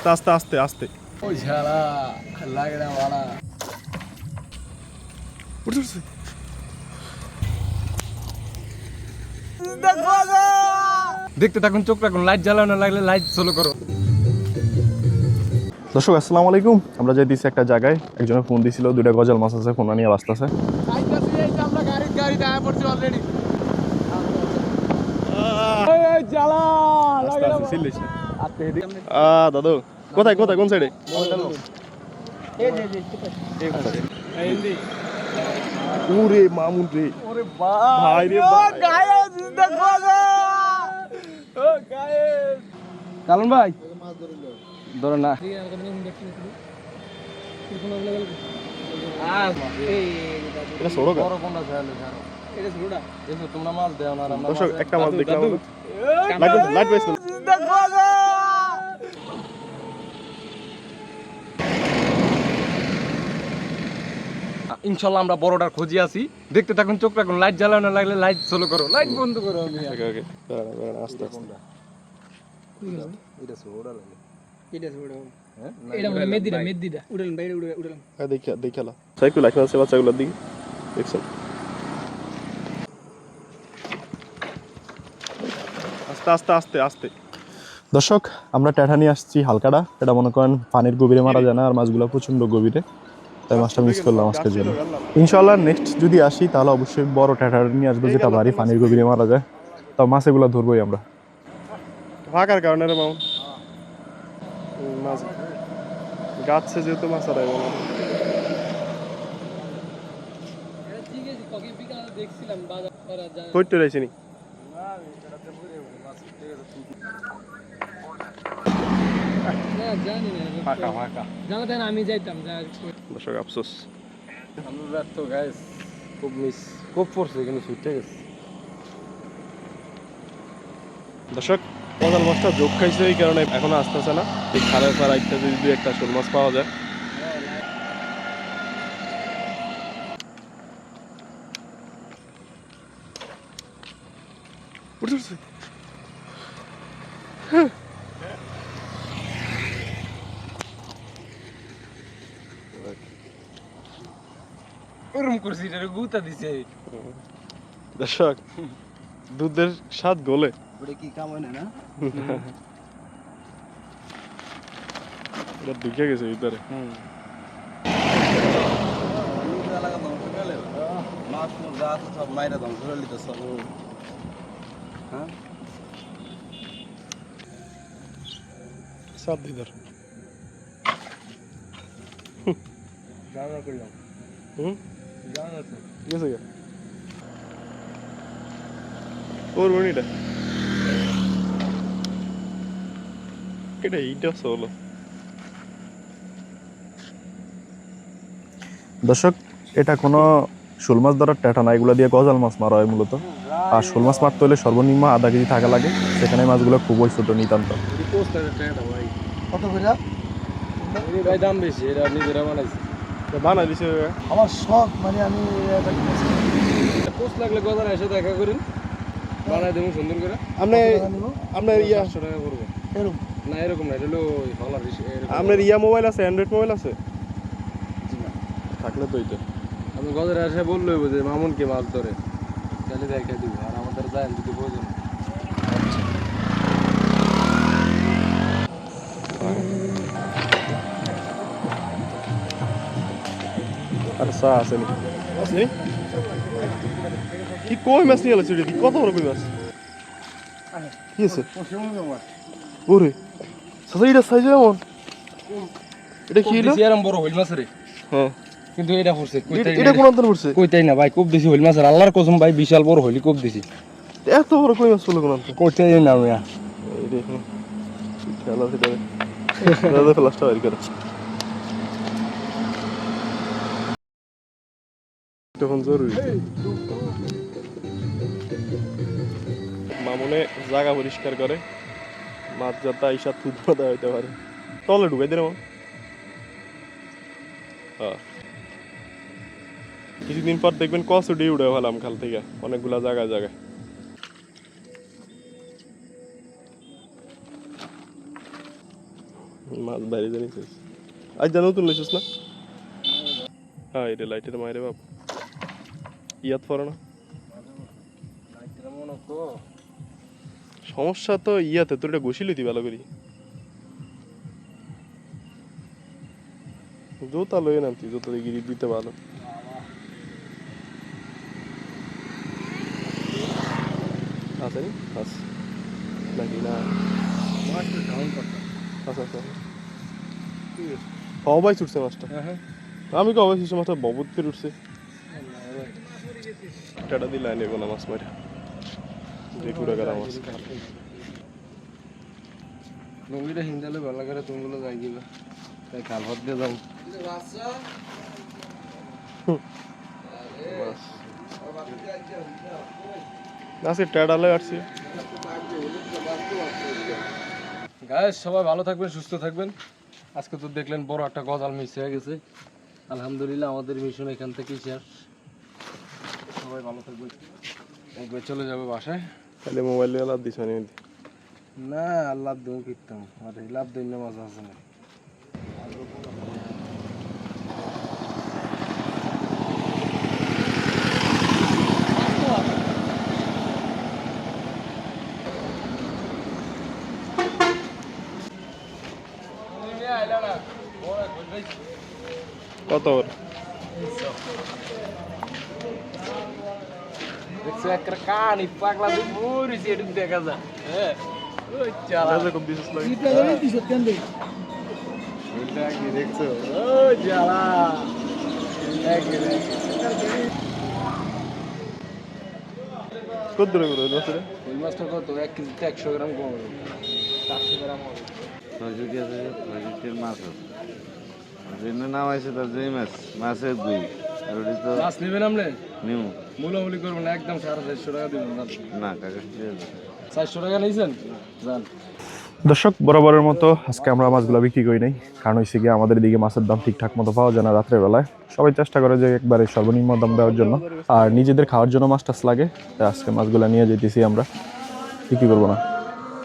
আস্তে আস্তে আস্তে আস্তে। ওই লাগে না। দেখতে থাকুন চোখ রাখুন লাইট জ্বালানো লাগলে লাইট চালু করো। দর্শক আসসালামু আলাইকুম। আমরা যাই দিছি একটা জায়গায় একজনের ফোন দিছিল দুইটা গজাল মাছ আছে ফোন নিয়ে বাঁচতেছে আমরা গাড়ি দাদু কোথায় কোথায় কোন সাইডে ওরে মামুন রে। ওরে ভাই রে ভাই। গায়েস দেখো ও গায়েস। কালন ভাই? ধরো না। একটা মাছ দেখলাম ইনশাল্লাহ আমরা বড়টার খুঁজি আছি। দেখতে থাকুন চোখ রাখুন লাইট জ্বালানো লাগলে লাইট চালু করো। লাইট বন্ধ করো ওকে ওকে দাঁড়া, দাঁড়া, আস্তে আস্তে। এটা ছোড়া লাগে এটা মেদিরা মেদিরা। উড়ালেন বাইরে উড়ে উড়ালেন। হ্যাঁ দেখি দেখি সাইকেল লাইট আছে বাচ্চাগুলোর দিকে। দেখছেন? আস্তে আস্তে আস্তে আস্তে। দর্শক, আমরা ট্যাঠা নিয়ে আসছি হালকাটা। এটা মনে করেন পানির গভীরে মারা যায় না, আর মাছগুলো প্রচণ্ড গভীরে। তাই মাছটা মিস করলাম আজকের জন্য। ইনশাল্লাহ নেক্সট যদি আসি, তাহলে অবশ্যই বড় ট্যাঠা নিয়ে আসব যেটা বাড়ি পানির গভীরে মারা যায়। তো মাছ এগুলো ধরবোই আমরা। ফাঁকার কারণে রে মামু। গাছে যেহেতু মাছ আর দেখছিলাম বাজার কইতে রয়েছে আমি যাইতাম দর্শক আফসোস। আমরা তো গাইস খুব মিস খুব পড়ছে কিন্তু ছুটে গেছে। দর্শক মাছটা যোগ খাইছে এই কারণে এখনও আসতেছে না। এই খালে ফার একটা যদি একটা শোল মাছ পাওয়া যায়। উঠছে, ওরম করছি এটা গুতা দিছে। দর্শক দুধের স্বাদ গোলে। ওটা কি কাম হয় না এটা ঢুকে গেছে ভিতরে। মাছ যা আছে সব মাইরা ধ্বংস করে লিতে সব হ্যাঁ স্বাদ ভিতর জানা করলাম হুম? ওর এইটা দর্শক এটা কোনো শোল মাছ ধরার ট্যাটা না। এগুলো দিয়ে গজাল মাছ মারা হয় মূলত। আর শোল মাছ মারতে হলে সর্বনিম্ন আধা কেজি থাকা লাগে। সেখানে মাছগুলো খুবই ছোট নিতান্ত। ভাই কত ভাই দাম বেশি এটা নিজেরা বানাইছি। বানাই দিছে আমার শখ মানে আমি এটা পোস্ট লাগলে গজার এসে দেখা করেন। বানাই দেবো সুন্দর করে। আপনি আপনার ইয়া পাঁচশো টাকা করব। এরকম? না এরকম না এটা হলো আপনার ইয়া মোবাইল আছে অ্যান্ড্রয়েড মোবাইল আছে? থাকলে তো এইটা আমি গজার এসে বলল যে মামুনকে মাছ ধরে তাহলে দেখা দিব আর আমাদের যায় যদি প্রয়োজন আর চা আছে কি কই মাছ নিয়ে এলাছি কি কত বড় কই মাছ কি আছে ওরে সাদা এটা সাইজ এমন এটা কি হলো এরম বড় হইল মাছ রে হ্যাঁ কিন্তু এটা পড়ছে এটা- কোন অন্তর পড়ছে কইতাই না ভাই খুব বেশি হইল মাছের আল্লাহর কসম ভাই বিশাল বড় হইলি খুব বেশি এত বড় কই মাছ পড়ল কোন অন্তর কইতাই না মিয়া এই দেখুন খেলা সেটা দাদা ফ্লাশটা বের করে তখন জরুরি। মামুনে জায়গা পরিষ্কার করে মাছ যাতে আইসা থুত বাঁধা হইতে পারে। তলে ঢুকাই দে রে হ্যাঁ কিছুদিন পর দেখবেন কসুডি উড়ে ফেলাম খাল থেকে অনেকগুলা জায়গায় জায়গায়। মাছ বাইরে জানি আজ জানো তুই লইছিস না? হ্যাঁ। এটা লাইটের মায়ের বাপ। ইয়াত পড়ে না? সমস্যা তো ইয়াতে তোর এটা ঘষি লইতি ভালো করি। জোতা লই নাম তুই জোতা গিরি দিতে ভালো। আছে নি? আছে। নাকি না? আচ্ছা আচ্ছা ছুটছে মাছটা। হ্যাঁ হ্যাঁ। আমি কবাই ছুটছে মাছটা ববুত করে উঠছে। টাটা দিলে নেব না মাছ মারে যে কুড়া করা মাছ লুঙ্গিটা হিন্দালে ভালো করে তুমগুলো যাই দিবা তাই খাল ভাত দিয়ে যাও আজকে টাডালে আসছি গায়ে সবাই ভালো থাকবেন সুস্থ থাকবেন। আজকে তো দেখলেন বড় একটা গজাল মিস হয়ে গেছে। আলহামদুলিল্লাহ আমাদের মিশন এখান থেকেই শেষ। সবাই ভালো থাকবেন। একবার চলে যাবে বাসায়। খালি মোবাইল নিয়ে লাভ দিছ নি না আল্লাহ দেবো কিতাম আরে লাভ দিন না মাছ আছে না। কত ওর? দেখছ একটা কানি পাগলা তুই মরিস এটুকু দেখা যায় হ্যাঁ ওই চালা লাগে দিছ কেন কি দেখছ ও। কত দূরে করে ওই মাছটা কত এক কেজিতে একশো গ্রাম কম হবে চারশো গ্রাম হবে মাছ আছে যেন নাম আছে তার যেই মাছ মাছের দুই। আর ওটি তো মাছ নেবেন আপনি? নিউ মূলামূলি করবেন না একদম সাড়ে চারশো টাকা দেবেন না কাকা চারশো টাকা নিয়েছেন? যান। দর্শক বরাবরের মতো আজকে আমরা মাছগুলো বিক্রি করি নাই। কারণ হচ্ছে গিয়ে আমাদের দিকে মাছের দাম ঠিকঠাক মতো পাওয়া যায় না রাত্রের বেলায়। সবাই চেষ্টা করে যে একবারে সর্বনিম্ন দাম দেওয়ার জন্য। আর নিজেদের খাওয়ার জন্য মাছ টাছ লাগে তাই আজকে মাছগুলো নিয়ে যেতেছি আমরা। বিক্রি করব না।